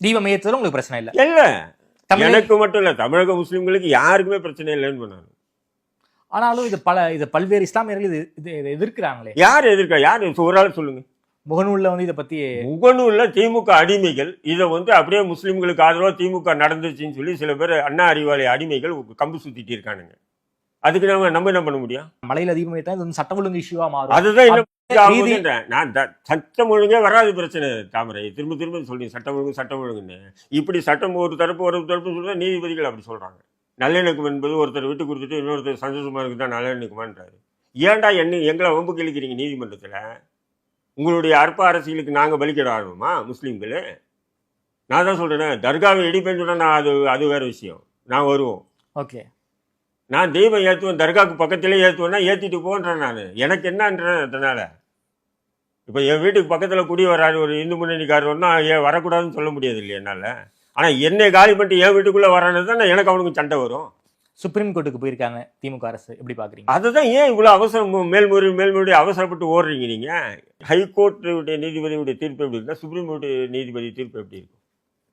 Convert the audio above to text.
தீபம் ஏற்றுறதுல உங்களுக்கு பிரச்சனை இல்லை. இல்ல எனக்கு மட்டும் இல்ல தமிழக முஸ்லிம்களுக்கு யாருக்குமே பிரச்சனை இல்லைன்னு பண்ணாங்க ஆனாலும் இது பல இது பல்வேறு இஸ்லாமியர்கள் இது இது எதிர்க்கிறாங்களே. யார் எதிர்க்க? யார்? ஒரு ஆள் சொல்லுங்க. முகநூல்ல வந்து இதை பத்தி முகநூல்ல திமுக அடிமைகள். இதை வந்து அப்படியே முஸ்லிம்களுக்கு ஆதரவா திமுக நடந்துச்சுன்னு சொல்லி சில பேர் அண்ணா அறிவாலய அடிமைகள் கம்பு சுத்திட்டு இருக்கானுங்க. அதுக்கு நம்ம நம்ம என்ன பண்ண முடியும்? மலையில ஏற்றா இது சட்ட ஒழுங்கு இஷ்யூவா மாறும். அதுதான். நான் சட்டம் ஒழுங்கே வராது பிரச்சனை தாமரை. திரும்ப திரும்ப சொல்லி சட்டம் ஒழுங்கு சட்டம் ஒழுங்குன்னு. இப்படி சட்டம் ஒரு தரப்பு ஒரு தரப்பு சொல்றா நீதிபதிகள் அப்படி சொல்றாங்க. நல்லிணக்கம் என்பது ஒருத்தர் விட்டு கொடுத்துட்டு இன்னொருத்தர் சந்தோஷமா இருக்கு தான் நல்லிணக்கமான்றாரு ஏன்டா என்ன எங்களை வம்பு கிழிக்கிறீங்க நீதிமன்றத்தில்? உங்களுடைய அற்ப அரசியலுக்கு நாங்கள் பலிக்கிட ஆரம்பமா முஸ்லீம்கள்? நான் தான் சொல்றேன் தர்காவை இடிப்பேன்னு சொன்னா நான் அது அது வேற விஷயம். நான் வருவோம். ஓகே. நான் தெய்வம் ஏற்றுவேன் தர்காவுக்கு பக்கத்திலே ஏற்றுவேன்னா ஏற்றிட்டு போன்றேன் நான். எனக்கு என்னன்றேன் அதனால. இப்போ என் வீட்டுக்கு பக்கத்தில் குடி வராரு ஒரு இந்து முன்னணிக்காரர்னா ஏன் வரக்கூடாதுன்னு சொல்ல முடியாது இல்லையா என்னால்? ஆனால் என்னை காலி பண்ணிட்டு என் வீட்டுக்குள்ளே வரானது தான் எனக்கு அவனுக்கு சண்டை வரும். சுப்ரீம் கோர்ட்டுக்கு போயிருக்காங்க திமுக அரசு எப்படி பாக்குறீங்க? அதுதான் ஏன் இவ்வளோ அவசரம் மேல்முறை மேல்முறை அவசரப்பட்டு ஓடுறீங்க நீங்கள் ஹைகோர்ட்டுடைய நீதிபதியுடைய தீர்ப்பு எப்படி இருக்குன்னா சுப்ரீம் கோர்ட்டு நீதிபதி தீர்ப்பு எப்படி இருக்கும்?